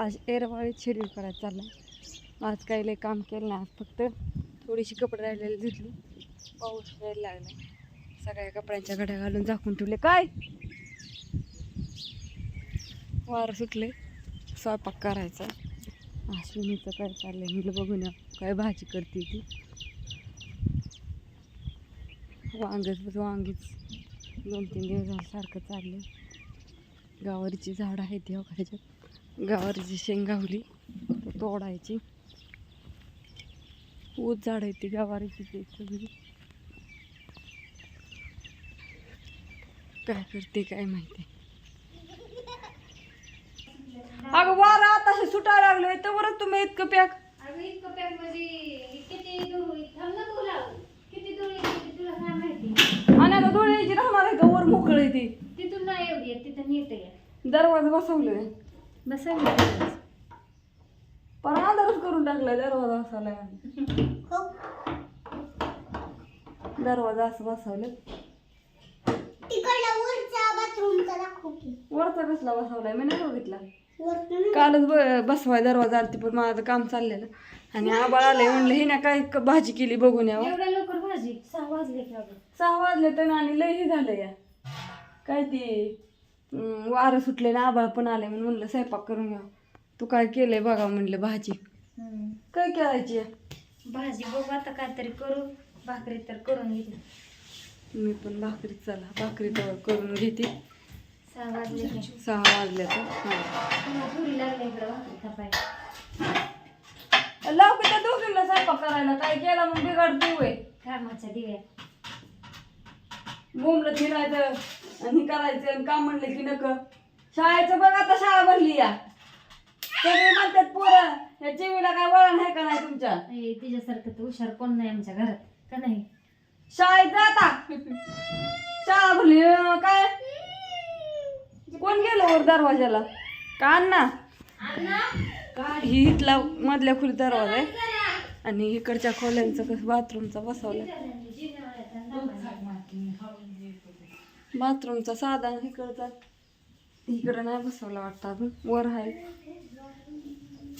आज एरवाळीत शेड्यूल करायचं चाललं आज काही लई काम केलं नाही आज फक्त थोडीशी कपडे राहिलेली धुतली. पाऊस यायला लागला सगळ्या कपड्यांच्या घड्या घालून झाकून ठेवले. काय? वारं सुटले स्वयंपाक करायचा. आश्विनीचं काय चाललंय? मुलं बघून या. काय भाजी करते ती? वांगच वांगीच. दोन तीन दिवस झालं सारखं चाललं गावारीची झाडं आहेत ती ह्याच्यात गावारीची शेंग गावली तर तोडायची. ऊस झाड आहे ती गावारीची ते सगळी. काय करते काय माहिती. अगं वारा आता सुटायला लागलोय तर बरं तुम्ही इतकं पॅक. अगं इतकं पॅकमध्ये किती दूर थांब ना तुला किती दूर येते तुला काय माहिती? आणि आता धुळ्याची राहणार आहे का वर मोकळ आहे ती. तिथून नाही एवढी आहे, तिथं नीट आहे. दरवाजा बसवलोय. बस करून टाकलाय दरवाजा बसवलाय दरवाजा असं बसवलं. तिकडला वरचा बाथरूमचा दाखव की. वरचा कसला बसवलाय? मी नाही बघितला. कालच ब बसवाय दरवाजा आलती पण माझं काम चाललेलं. आणि आबाळ आलंय म्हणलं हे ना काय क- भाजी केली बघून यावं. एवढ्या लवकर भाजी? सहा वाजले की अगं. सहा वाजले तर आणि लय हे झालं या. काय ते वारं सुटले ना आबाळ पण आले म्हणून म्हणलं स्वयंपाक करून घ्या तू काय केलंय बघा म्हणलं भाजी. काय करायची? आहे? भाजी बघू आता काहीतरी करू. भाकरी तर करून घेते. मी पण भाकरी चला भाकरी तर करून घेते. सहा वाजले की. सहा वाजले तर हां. पुन्हा पुरी लागले इकडं भाकरी थापायला. लाव की त्या दोघींना स्वयंपाक करायला? काय केला मग बिघडते वय कामाच्या दिव्या बोंबलं फिरायचं. आणि करायचं आणि काम म्हणलं की नक. शाळेचं बघ आता शाळा भरली या. सगळे म्हणतात पोरं या टीव्हीला काय वळण आहे का नाही तुमच्या? ए, तिच्यासारखं तर हुशार कोण नाही आमच्या घरात का नाही? शाळेत जाता शाळा भरली अं, काय? कोण गेलं वर दरवाजाला का अण्णा? ही इथला मधल्या खोली दरवाजा आहे. आणि इकडच्या खोल्यांचं कसं बाथरूमचा बसवलं बाथरूमचा साधा इकडचा. इकडं नाही बसवला वाटतं अजून. वर आहे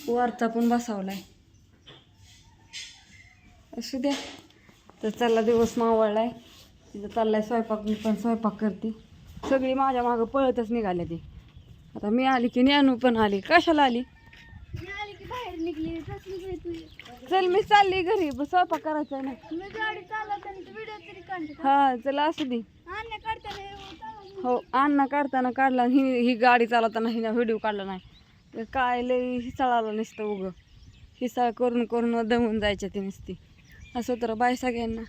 वरचा पण बसवलाय. असू द्या. तर चालला दिवस मावळला आहे तिथं चाललाय स्वयंपाक. मी पण स्वयंपाक करते. सगळी माझ्या मागं पळतच निघाल्या ती. आता मी आली की ज्ञानू पण आली. कशाला आली? निघली तुझी चल मी चालली घरी. बस स्वयंपाक करायचा आहे ना. मी गाडी चालवताना व्हिडिओ तरी काढते हा चला असू दे. काढताना हे चालवते. हो अण्णा काढताना काढला आणि ही ही गाडी चालवताना हिनं व्हिडिओ काढला नाही. तर काय लय हिसाळाला नुसतं उगं. हिसाळ करून करून दमून जायच्या ती नुसती. असं तर बाय सगळ्यांना.